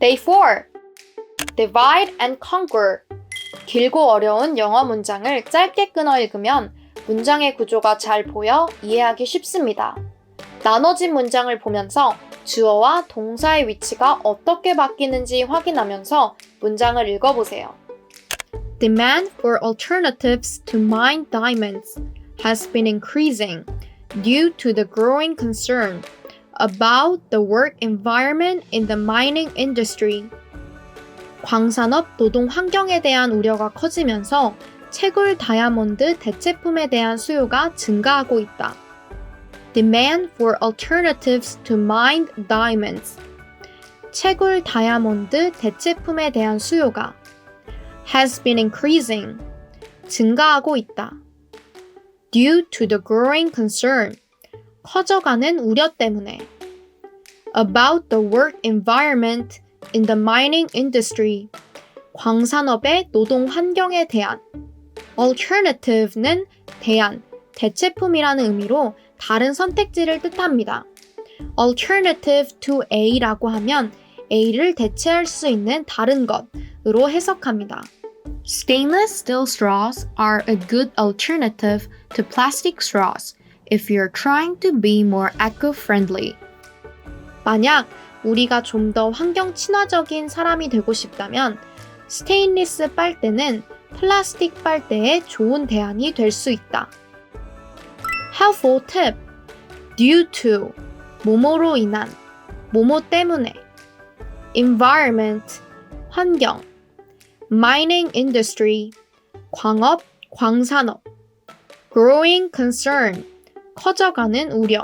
Day 4. Divide and conquer. 길고 어려운 영어 문장을 짧게 끊어 읽으면 문장의 구조가 잘 보여 이해하기 쉽습니다. 나눠진 문장을 보면서 주어와 동사의 위치가 어떻게 바뀌는지 확인하면서 문장을 읽어보세요. Demand for alternatives to mine diamonds has been increasing due to the growing concern about the work environment in the mining industry. 광산업 노동 환경에 대한 우려가 커지면서 채굴 다이아몬드 대체품에 대한 수요가 증가하고 있다. Demand for alternatives to mined diamonds. 채굴 다이아몬드 대체품에 대한 수요가 has been increasing. 증가하고 있다. Due to the growing concern. 커져가는 우려 때문에. About the work environment in the mining industry. 광산업의 노동 환경에 대한. Alternative는 대안, 대체품이라는 의미로 다른 선택지를 뜻합니다. Alternative to A라고 하면 A를 대체할 수 있는 다른 것으로 해석합니다. Stainless steel straws are a good alternative to plastic straws if you're trying to be more eco-friendly. 만약 우리가 좀 더 환경 친화적인 사람이 되고 싶다면 스테인리스 빨대는 플라스틱 빨대에 좋은 대안이 될 수 있다. Helpful tip. Due to 뭐뭐로 인한 뭐뭐 때문에 environment 환경 mining industry 광업 광산업 growing concern 커져가는 우려